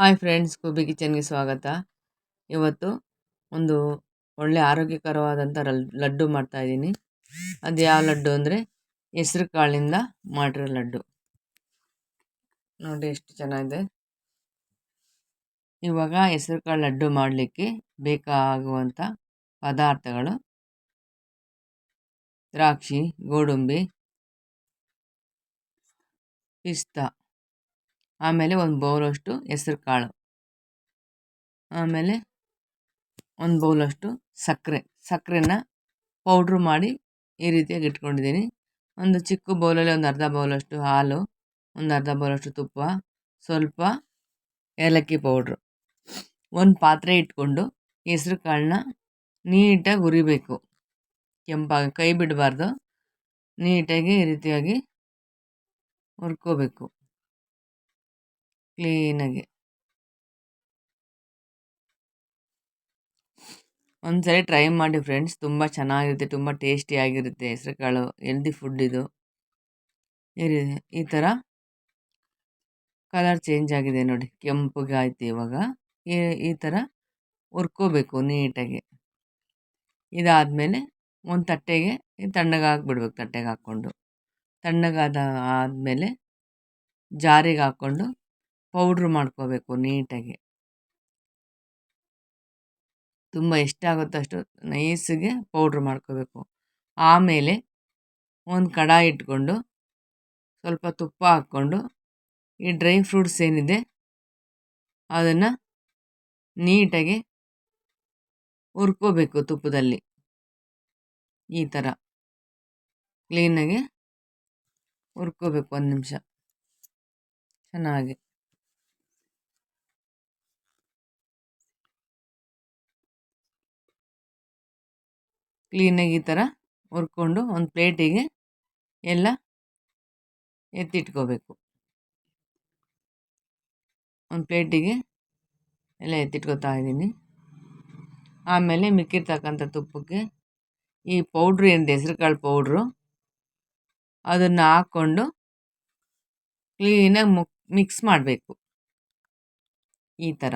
Hi friends, Kubi ಕಿಚನ್ಗೆ ಸ್ವಾಗತ. ಇವತ್ತು ಒಂದು ಒಳ್ಳೆ ಆರೋಗ್ಯಕರವಾದಂಥ ರಲ್, ಲಡ್ಡು ಮಾಡ್ತಾಯಿದ್ದೀನಿ ಅದು ಯಾವ ಲಡ್ಡು ಅಂದರೆ ಹೆಸ್ರು ಕಾಳಿಂದ ಮಾಡಿರೋ ಲಡ್ಡು. ನೋಡಿ ಎಷ್ಟು ಚೆನ್ನಾಗಿದೆ. ಇವಾಗ ಹೆಸ್ರು ಕಾಳು ಲಡ್ಡು ಮಾಡಲಿಕ್ಕೆ ಬೇಕಾಗುವಂಥ ಪದಾರ್ಥಗಳು ದ್ರಾಕ್ಷಿ, ಗೋಡಂಬಿ, ಪಿಸ್ತಾ. ಆಮೇಲೆ ಒಂದು ಬೌಲಷ್ಟು ಹೆಸ್ರು ಕಾಳು ಆಮೇಲೆ ಒಂದು ಬೌಲಷ್ಟು ಸಕ್ಕರೆ. ಸಕ್ಕರೆನ ಪೌಡ್ರು ಮಾಡಿ ಈ ರೀತಿಯಾಗಿ ಇಟ್ಕೊಂಡಿದ್ದೀನಿ. ಒಂದು ಚಿಕ್ಕ ಬೌಲಲ್ಲಿ ಒಂದು ಅರ್ಧ ಬೌಲಷ್ಟು ಹಾಲು, ಒಂದು ಅರ್ಧ ಬೌಲಷ್ಟು ತುಪ್ಪ, ಸ್ವಲ್ಪ ಏಲಕ್ಕಿ ಪೌಡ್ರು. ಒಂದು ಪಾತ್ರೆ ಇಟ್ಕೊಂಡು ಹೆಸ್ರು ಕಾಳನ್ನ ನೀಟಾಗಿ ಹುರಿಬೇಕು. ಕೆಂಪಾಗಿ, ಕೈ ಬಿಡಬಾರ್ದು. ನೀಟಾಗಿ ಈ ರೀತಿಯಾಗಿ ಹುರ್ಕೋಬೇಕು. ಕ್ಲೀನಾಗಿ. ಒಂದ್ಸರಿ ಟ್ರೈ ಮಾಡಿ ಫ್ರೆಂಡ್ಸ್, ತುಂಬ ಚೆನ್ನಾಗಿರುತ್ತೆ, ತುಂಬ ಟೇಸ್ಟಿಯಾಗಿರುತ್ತೆ ಹೆಸರುಕಾಳು, ಹೆಲ್ದಿ ಫುಡ್ ಇದು. ಈ ಥರ ಕಲರ್ ಚೇಂಜ್ ಆಗಿದೆ ನೋಡಿ ಕೆಂಪಗೆ ಆಯ್ತು ಇವಾಗ. ಈ ಥರ ಹುರ್ಕೋಬೇಕು ನೀಟಾಗಿ. ಇದಾದಮೇಲೆ ಒಂದು ತಟ್ಟೆಗೆ ತಣ್ಣಗೆ ಹಾಕ್ಬಿಡ್ಬೇಕು, ತಟ್ಟೆಗೆ ಹಾಕ್ಕೊಂಡು. ತಣ್ಣಗಾದ ಆದಮೇಲೆ ಜಾರಿಗೆ ಹಾಕ್ಕೊಂಡು ಪೌಡ್ರ್ ಮಾಡ್ಕೋಬೇಕು ನೀಟಾಗಿ. ತುಂಬ ಆಗುತ್ತೆ ಅಷ್ಟು ನೈಸಿಗೆ ಪೌಡ್ರ್ ಮಾಡ್ಕೋಬೇಕು. ಆಮೇಲೆ ಒಂದು ಕಡಾಯಿ ಇಟ್ಕೊಂಡು ಸ್ವಲ್ಪ ತುಪ್ಪ ಹಾಕ್ಕೊಂಡು ಈ ಡ್ರೈ ಫ್ರೂಟ್ಸ್ ಏನಿದೆ ಅದನ್ನು ನೀಟಾಗಿ ಹುರ್ಕೋಬೇಕು ತುಪ್ಪದಲ್ಲಿ. ಈ ಥರ ಕ್ಲೀನಾಗಿ ಹುರ್ಕೋಬೇಕು ಒಂದು ನಿಮಿಷ. ಚೆನ್ನಾಗಿ. ಕ್ಲೀನಾಗಿ ಈ ಥರ ಹುರ್ಕೊಂಡು ಒಂದು ಪ್ಲೇಟಿಗೆ ಎಲ್ಲ ಎತ್ತಿಟ್ಕೋಬೇಕು. ಒಂದು ಪ್ಲೇಟಿಗೆ ಎಲ್ಲ ಎತ್ತಿಟ್ಕೋತಾ ಇದ್ದೀನಿ. ಆಮೇಲೆ ಮಿಕ್ಕಿರ್ತಕ್ಕಂಥ ತುಪ್ಪಕ್ಕೆ ಈ ಪೌಡ್ರ್ ಏನಿದೆ ಹೆಸ್ರು ಕಾಳು ಪೌಡ್ರು, ಅದನ್ನು ಹಾಕ್ಕೊಂಡು ಕ್ಲೀನಾಗಿ ಮುಕ್, ಮಿಕ್ಸ್ ಮಾಡಬೇಕು. ಈ ಥರ.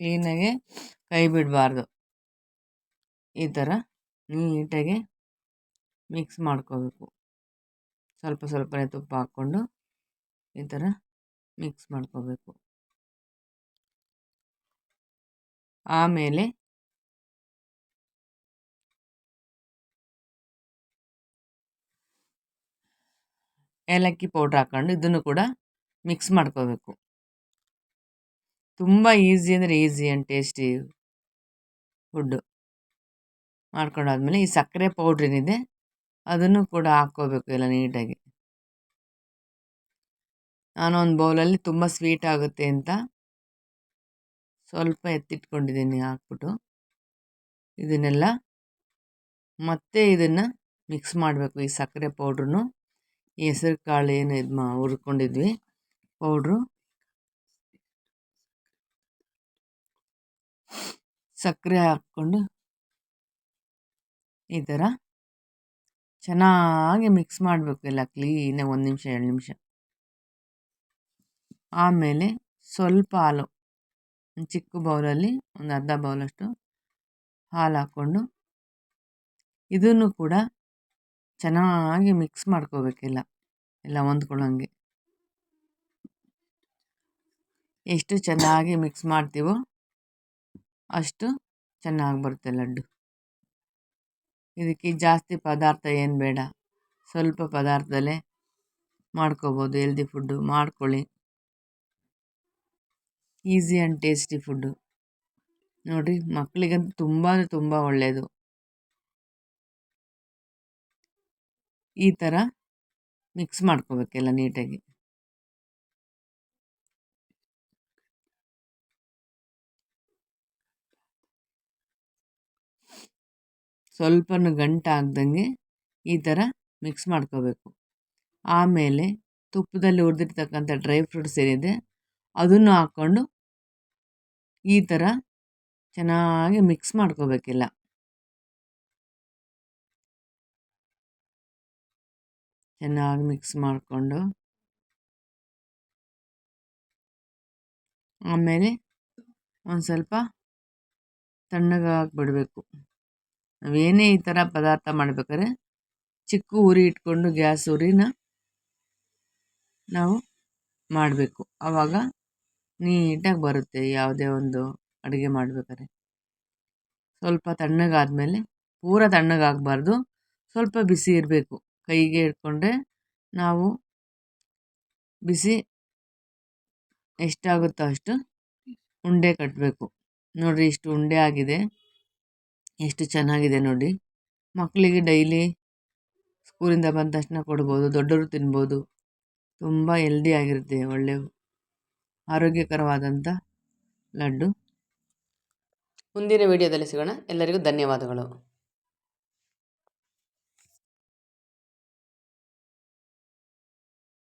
ಕ್ಲೀನಾಗೆ ಕೈ ಬಿಡಬಾರ್ದು. ಈ ಥರ ನೀಟಾಗಿ ಮಿಕ್ಸ್ ಮಾಡ್ಕೋಬೇಕು. ಸ್ವಲ್ಪ ಸ್ವಲ್ಪನೇ ತುಪ್ಪ ಹಾಕ್ಕೊಂಡು ಈ ಥರ ಮಿಕ್ಸ್ ಮಾಡ್ಕೋಬೇಕು. ಆಮೇಲೆ ಏಲಕ್ಕಿ ಪೌಡ್ರ್ ಹಾಕ್ಕೊಂಡು ಇದನ್ನು ಕೂಡ ಮಿಕ್ಸ್ ಮಾಡ್ಕೋಬೇಕು. ತುಂಬ ಈಸಿ ಅಂದರೆ ಈಸಿ ಆ್ಯಂಡ್ ಟೇಸ್ಟಿ ಫುಡ್ಡು. ಮಾಡ್ಕೊಂಡಾದ್ಮೇಲೆ ಈ ಸಕ್ಕರೆ ಪೌಡ್ರ್ ಏನಿದೆ, ಅದನ್ನು ಕೂಡ ಹಾಕ್ಕೋಬೇಕು ಎಲ್ಲ ನೀಟಾಗಿ. ನಾನೊಂದು ಬೌಲಲ್ಲಿ ತುಂಬ ಸ್ವೀಟ್ ಆಗುತ್ತೆ ಅಂತ ಸ್ವಲ್ಪ ಎತ್ತಿಟ್ಕೊಂಡಿದ್ದೀನಿ ಹಾಕ್ಬಿಟ್ಟು. ಇದನ್ನೆಲ್ಲ ಮತ್ತೆ ಇದನ್ನು ಮಿಕ್ಸ್ ಮಾಡಬೇಕು ಈ ಸಕ್ಕರೆ ಪೌಡ್ರನ್ನು ಈ ಹೆಸರು ಕಾಳು ಏನು ಇದು ಮಾ, ಹುರ್ಕೊಂಡಿದ್ವಿ. ಪೌಡ್ರು ಸಕ್ಕರೆ ಹಾಕ್ಕೊಂಡು ಈ ಥರ ಚೆನ್ನಾಗಿ ಮಿಕ್ಸ್ ಮಾಡಬೇಕು ಎಲ್ಲ ಕ್ಲೀನಾಗಿ ಒಂದು ನಿಮಿಷ, ಎರಡು ನಿಮಿಷ. ಆಮೇಲೆ ಸ್ವಲ್ಪ ಹಾಲು ಚಿಕ್ಕ ಬೌಲಲ್ಲಿ ಒಂದು ಅರ್ಧ ಬೌಲಷ್ಟು ಹಾಲು ಹಾಕ್ಕೊಂಡು ಇದನ್ನು ಕೂಡ ಚೆನ್ನಾಗಿ ಮಿಕ್ಸ್ ಮಾಡ್ಕೋಬೇಕೆಲ್ಲ ಎಲ್ಲ ಹೊಂದ್ಕೊಳ್ಳೋಂಗೆ. ಎಷ್ಟು ಚೆನ್ನಾಗಿ ಮಿಕ್ಸ್ ಮಾಡ್ತೀವೋ ಅಷ್ಟು ಚೆನ್ನಾಗಿ ಬರುತ್ತೆ ಲಡ್ಡು. ಇದಕ್ಕೆ ಜಾಸ್ತಿ ಪದಾರ್ಥ ಏನು ಬೇಡ. ಸ್ವಲ್ಪ ಪದಾರ್ಥದಲ್ಲೇ ಮಾಡ್ಕೋಬೋದು ಹೆಲ್ದಿ ಫುಡ್ಡು ಮಾಡ್ಕೊಳ್ಳಿ. ಈಸಿ ಆ್ಯಂಡ್ ಟೇಸ್ಟಿ ಫುಡ್ಡು ನೋಡಿರಿ ಮಕ್ಕಳಿಗಂತೂ ತುಂಬ ತುಂಬ ಒಳ್ಳೆಯದು ಈ ಥರ ಮಿಕ್ಸ್ ಮಾಡ್ಕೋಬೇಕೆಲ್ಲ ನೀಟಾಗಿ ಸ್ವಲ್ಪನೂ ಗಂಟಾಗ್ದಂಗೆ ಈ ಥರ ಮಿಕ್ಸ್ ಮಾಡ್ಕೋಬೇಕು. ಆಮೇಲೆ ತುಪ್ಪದಲ್ಲಿ ಹುರಿದಿರ್ತಕ್ಕಂಥ ಡ್ರೈ ಫ್ರೂಟ್ಸ್ ಏನಿದೆ, ಅದನ್ನು ಹಾಕ್ಕೊಂಡು ಈ ಥರ ಚೆನ್ನಾಗಿ ಮಿಕ್ಸ್ ಮಾಡ್ಕೋಬೇಕಿಲ್ಲ. ಚೆನ್ನಾಗಿ ಮಿಕ್ಸ್ ಮಾಡಿಕೊಂಡು ಆಮೇಲೆ ಒಂದು ಸ್ವಲ್ಪ ತಣ್ಣಗಾಗಿ ಬಿಡಬೇಕು. ನಾವೇನೇ ಈ ಥರ ಪದಾರ್ಥ ಮಾಡ್ಬೇಕಾದ್ರೆ ಚಿಕ್ಕ ಉರಿ ಇಟ್ಕೊಂಡು ಗ್ಯಾಸ್ ಉರಿನ ನಾವು ಮಾಡಬೇಕು. ಆವಾಗ ನೀಟಾಗಿ ಬರುತ್ತೆ ಯಾವುದೇ ಒಂದು ಅಡುಗೆ ಮಾಡಬೇಕಾದ್ರೆ. ಸ್ವಲ್ಪ ತಣ್ಣಗಾದಮೇಲೆ ಪೂರ ತಣ್ಣಗಾಗಬಾರ್ದು. ಸ್ವಲ್ಪ ಬಿಸಿ ಇರಬೇಕು. ಕೈಗೆ ಇಟ್ಕೊಂಡ್ರೆ ನಾವು ಬಿಸಿ ಎಷ್ಟಾಗುತ್ತೋ ಅಷ್ಟು ಉಂಡೆ ಕಟ್ಟಬೇಕು ನೋಡಿರಿ ಇಷ್ಟು ಉಂಡೆ ಆಗಿದೆ. ಎಷ್ಟು ಚೆನ್ನಾಗಿದೆ ನೋಡಿ. ಮಕ್ಕಳಿಗೆ ಡೈಲಿ ಸ್ಕೂಲಿಂದ ಬಂದ ತಕ್ಷಣ ಕೊಡ್ಬೋದು, ದೊಡ್ಡವರು ತಿನ್ಬೋದು. ತುಂಬ ಹೆಲ್ದಿಯಾಗಿರುತ್ತೆ ಒಳ್ಳೆ ಆರೋಗ್ಯಕರವಾದಂಥ ಲಡ್ಡು. ಮುಂದಿನ ವಿಡಿಯೋದಲ್ಲಿ ಸಿಗೋಣ. ಎಲ್ಲರಿಗೂ ಧನ್ಯವಾದಗಳು.